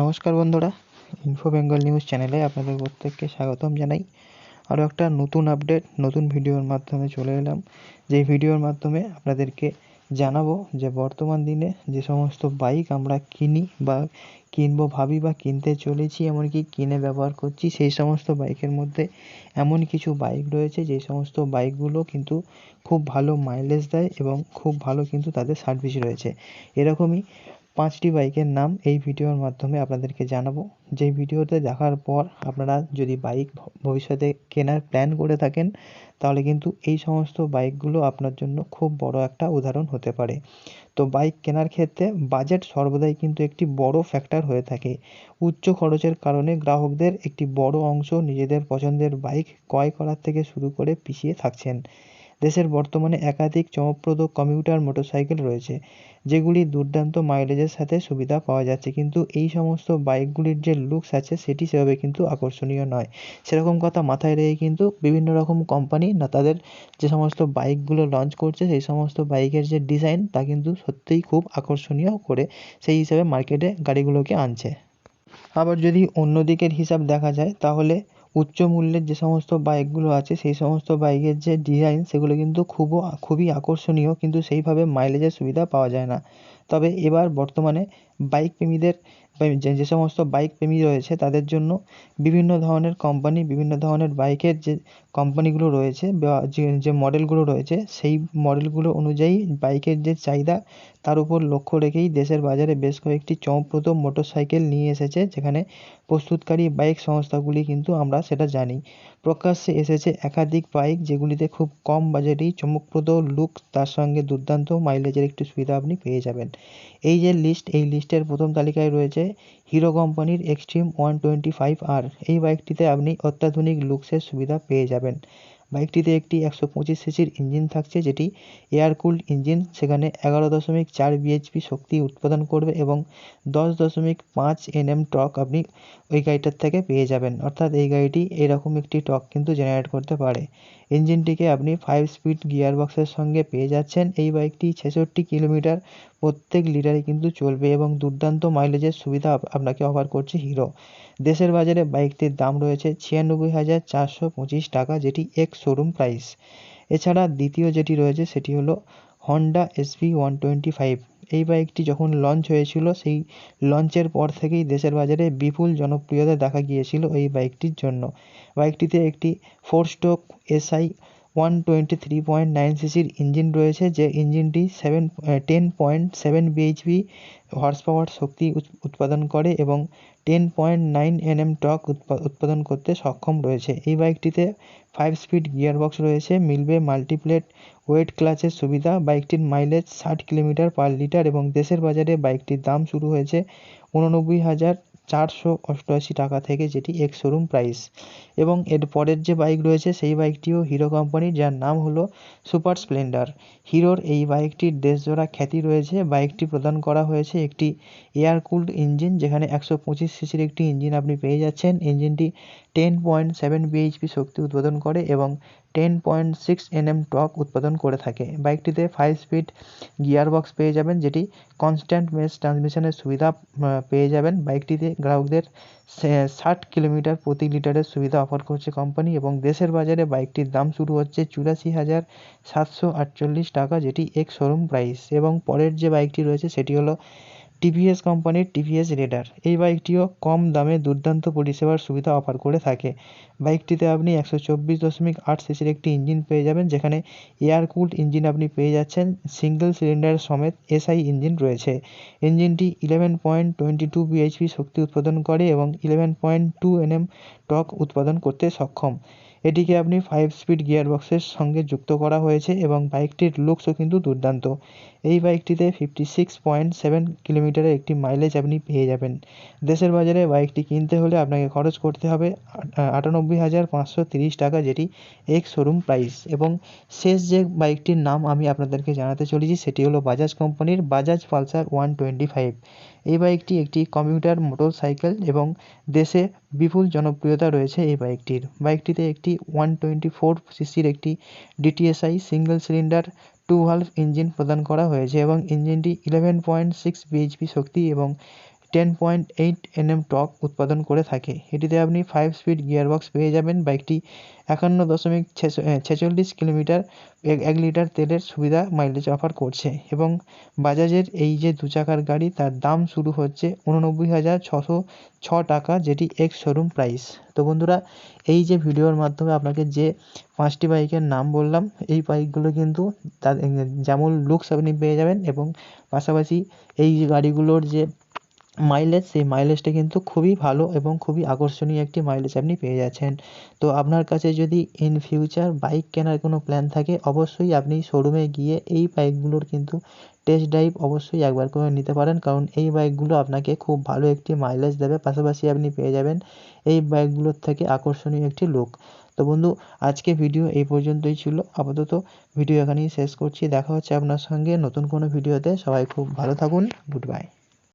নমস্কার বন্ধুরা info Bengal news চ্যানেলে আপনাদের প্রত্যেককে স্বাগতম জানাই। আরও একটা নতুন আপডেট নতুন ভিডিওর মাধ্যমে চলে এলাম। যেই ভিডিওর মাধ্যমে আপনাদেরকে জানাব যে বর্তমান দিনে যে সমস্ত বাইক আমরা কিনি বা কিনবো, ভাবি বা কিনতে চলেছি, এমনকি কিনে ব্যবহার করছি, সেই সমস্ত বাইকের মধ্যে এমন কিছু বাইক রয়েছে যে সমস্ত বাইকগুলো কিন্তু খুব ভালো মাইলেজ দেয় এবং খুব ভালো কিন্তু তাদের সার্ভিস রয়েছে। এরকমই পাঁচটি বাইকের নাম এই ভিডিওর মাধ্যমে আপনাদেরকে জানাব। যেই ভিডিওতে দেখার পর আপনারা যদি বাইক ভবিষ্যতে কেনার প্ল্যান করে থাকেন, তাহলে কিন্তু এই সমস্ত বাইকগুলো আপনার জন্য খুব বড় একটা উদাহরণ হতে পারে। তো বাইক কেনার ক্ষেত্রে বাজেট সর্বদাই কিন্তু একটি বড় ফ্যাক্টর হয়ে থাকে। উচ্চ খরচের কারণে গ্রাহকদের একটি বড় অংশ নিজেদের পছন্দের বাইক ক্রয় করার থেকে শুরু করে পিছিয়ে থাকছেন। দেশের বর্তমানে একাধিক চমকপ্রদ কমিউটার মোটরসাইকেল রয়েছে, যেগুলি দুর্দান্ত মাইলেজের সাথে সুবিধা পাওয়া যাচ্ছে। কিন্তু এই সমস্ত বাইকগুলির যে লুকস আছে, সেটি সেভাবে কিন্তু আকর্ষণীয় নয়। সেরকম কথা মাথায় রেখে কিন্তু বিভিন্ন রকম কোম্পানি না, তাদের যে সমস্ত বাইকগুলো লঞ্চ করছে, সেই সমস্ত বাইকের যে ডিজাইন তা কিন্তু সত্যিই খুব আকর্ষণীয় করে সেই হিসাবে মার্কেটে গাড়িগুলোকে আনছে। আবার যদি অন্য দিকের হিসাব দেখা যায়, তাহলে উচ্চ মূল্যের যে সমস্ত বাইকগুলো আছে, সেই সমস্ত বাইকের যে ডিজাইন সেগুলো কিন্তু খুবও, খুবই আকর্ষণীয়, কিন্তু সেইভাবে মাইলেজের সুবিধা পাওয়া যায় না। তবে এবার বর্তমানে বাইক প্রেমীদের যে সমস্ত বাইক প্রেমী রয়েছে, তাদের জন্য বিভিন্ন ধরনের কোম্পানি বিভিন্ন ধরনের বাইকের যে কোম্পানিগুলো রয়েছে বা যে যে মডেলগুলো রয়েছে, সেই মডেলগুলো অনুযায়ী বাইকের যে চাহিদা, তার উপর লক্ষ্য রেখেই দেশের বাজারে বেশ কয়েকটি চমকপ্রদ মোটর সাইকেল নিয়ে এসেছে, যেখানে প্রস্তুতকারী বাইক সংস্থাগুলি কিন্তু আমরা সেটা জানি। প্রকাশ্যে এসেছে একাধিক বাইক যেগুলিতে খুব কম বাজেটেই চমকপ্রদ লুক তার সঙ্গে দুর্দান্ত মাইলেজের একটি সুবিধা আপনি পেয়ে যাবেন। এই যে লিস্ট এই লিস্টের প্রথম তালিকায় রয়েছে হিরো কোম্পানির এক্সট্রিম ওয়ান টোয়েন্টি ফাইভ আর এই বাইকটিতে আপনি অত্যাধুনিক লুকসের সুবিধা পেয়ে যাবেন। বাইকটিতে একটি একশো পঁচিশ সিসির ইঞ্জিন থাকছে, যেটি এয়ার কুলড ইঞ্জিন। সেখানে এগারো দশমিক চার বিএইচপি শক্তি উৎপাদন করবে এবং দশ দশমিক পাঁচ এনএম টর্ক আপনি ওই গাড়িটার থেকে পেয়ে যাবেন। অর্থাৎ এই গাড়িটি এরকম একটি টর্ক কিন্তু জেনারেট করতে পারে। ইঞ্জিনটিকে আপনি ফাইভ স্পিড গিয়ার বক্সের সঙ্গে পেয়ে যাচ্ছেন। এই বাইকটি ছেষট্টি কিলোমিটার প্রত্যেক লিটারে কিন্তু চলবে এবং দুর্দান্ত মাইলেজের সুবিধা আপনাকে অফার করছে হিরো। দেশের বাজারে বাইকটির দাম রয়েছে ছিয়ানব্বই হাজার চারশো পঁচিশ টাকা, যেটি এক্স শোরুম প্রাইস এছাড়া দ্বিতীয় যেটি রয়েছে সেটি হলো Honda SV one twenty five এই বাইকটি যখন লঞ্চ হয়েছিল, সেই লঞ্চের পর থেকেই দেশের বাজারে বিপুল জনপ্রিয়তা দেখা গিয়েছিল এই বাইকটির জন্য। বাইকটিতে একটি four stroke SI one twenty three point nine সিসির ইঞ্জিন রয়েছে, যে ইঞ্জিনটি seven ten point seven BHP horsepower শক্তি উৎপাদন করে এবং ten point nine NM torque উৎপাদন করতে সক্ষম রয়েছে। এই বাইকটিতে ফাইভ স্পিড গিয়ারবক্স রয়েছে, মিলবে মাল্টিপ্লেট ওয়েট ক্লাচের সুবিধা। বাইকটির মাইলেজ ষাট কিলোমিটার পার লিটার এবং দেশের বাজারে বাইকটির দাম শুরু হয়েছে উননব্বই হাজার চারশো অষ্টআশি টাকা থেকে যেটি এক্স শোরুম প্রাইস। এবং এর পরের যে বাইক রয়েছে, সেই বাইকটিও হিরো কোম্পানির, যার নাম হলো সুপার স্প্লেন্ডার। হিরোর এই বাইকটির দেশজোড়া খ্যাতি রয়েছে। বাইকটি প্রদান করা হয়েছে একটি এয়ার কুলড ইঞ্জিন, যেখানে একশো পঁচিশ সিসির একটি ইঞ্জিন আপনি পেয়ে যাচ্ছেন। ইঞ্জিনটি টেন পয়েন্ট সেভেন বিএইচপি শক্তি উৎপাদন করে এবং ten point six NM torque উৎপাদন করে থাকে। বাইকটিতে ফাইভ স্পিড গিয়ার বক্স পেয়ে যাবেন, যেটি কনস্ট্যান্ট মেস ট্রান্সমিশনের সুবিধা পেয়ে যাবেন। বাইকটিতে গ্রাহকদের ষাট কিলোমিটার প্রতি লিটারের সুবিধা অফার করছে কোম্পানি এবং দেশের বাজারে বাইকটির দাম শুরু হচ্ছে চুরাশি হাজার সাতশো আটচল্লিশ টাকা, যেটি এক্স শোরুম প্রাইস এবং পরের যে বাইকটি রয়েছে, সেটি হলো টিভিএস কোম্পানির টিভিএস রেডার। এই বাইকটিও কম দামে দুর্দান্ত পরিষেবার সুবিধা অফার করে থাকে। বাইকটিতে আপনি একশো চব্বিশ দশমিক আট সিসির একটি ইঞ্জিন পেয়ে যাবেন, যেখানে এয়ার কুলড ইঞ্জিন আপনি পেয়ে যাচ্ছেন। সিঙ্গেল সিলিন্ডার সমেত এসআই ইঞ্জিন রয়েছে। ইঞ্জিনটি eleven point twenty two BHP শক্তি উৎপাদন করে এবং eleven point two NM torque উৎপাদন করতে সক্ষম। এটিকে আপনি ফাইভ স্পিড গিয়ারবক্সের সঙ্গে যুক্ত করা হয়েছে এবং বাইকটির লুকসও কিন্তু দুর্দান্ত। এই বাইকটিতে ফিফটি সিক্স পয়েন্ট সেভেন কিলোমিটারের একটি মাইলেজ আপনি পেয়ে যাবেন। দেশের বাজারে বাইকটি কিনতে হলে আপনাকে খরচ করতে হবে আটানব্বই হাজার পাঁচশো তিরিশ টাকা, যেটি এক্স শোরুম প্রাইস এবং শেষ যে বাইকটির নাম আমি আপনাদেরকে জানাতে চলেছি, সেটি হলো বাজাজ কোম্পানির Bajaj Pulsar one twenty five এই বাইকটি একটি কম্পিউটার মোটর সাইকেল এবং দেশে বিপুল জনপ্রিয়তা রয়েছে এই বাইকটির। বাইকটিতে একটি ওয়ান টোয়েন্টি ফোর সিসির একটি DTSI single cylinder, two valve engine প্রদান করা হয়েছে এবং ইঞ্জিনটি ইলেভেন পয়েন্ট সিক্স বিএইচপি শক্তি এবং ten point eight NM torque উৎপাদন করে থাকে। এটিতে আপনি ফাইভ স্পিড গিয়ারবক্স পেয়ে যাবেন। বাইকটি একান্ন দশমিক ছেচল্লিশ কিলোমিটার, এক লিটার তেলের সুবিধা মাইলেজ অফার করছে এবং বাজাজের এই যে দু চাকার গাড়ি, তার দাম শুরু হচ্ছে উননব্বই হাজার ছশো ছ টাকা, যেটি এক্স শোরুম প্রাইস তো বন্ধুরা, এই যে ভিডিওর মাধ্যমে আপনাকে যে পাঁচটি বাইকের নাম বললাম, এই বাইকগুলো কিন্তু তার যেমন লুকস আপনি পেয়ে যাবেন এবং পাশাপাশি এই গাড়িগুলোর যে মাইলেজ সেই মাইলেজটা কিন্তু খুবই ভালো এবং খুবই আকর্ষণীয় একটি মাইলেজ আপনি পেয়ে যাচ্ছেন। তো আপনার কাছে যদি ইন ফিউচার বাইক কেনার কোনো প্ল্যান থাকে, অবশ্যই আপনি শোরুমে গিয়ে এই বাইকগুলোর কিন্তু টেস্ট ড্রাইভ অবশ্যই একবার করে নিতে পারেন। কারণ এই বাইকগুলো আপনাকে খুব ভালো একটি মাইলেজ দেবে, পাশাপাশি আপনি পেয়ে যাবেন এই বাইকগুলোর থেকে আকর্ষণীয় একটি লুক তো বন্ধু, আজকে ভিডিও এই পর্যন্তই ছিল। আপাতত ভিডিও এখানেই শেষ করছি। দেখা হচ্ছে আপনার সঙ্গে নতুন কোনো ভিডিওতে সবাই খুব ভালো থাকুন। Good bye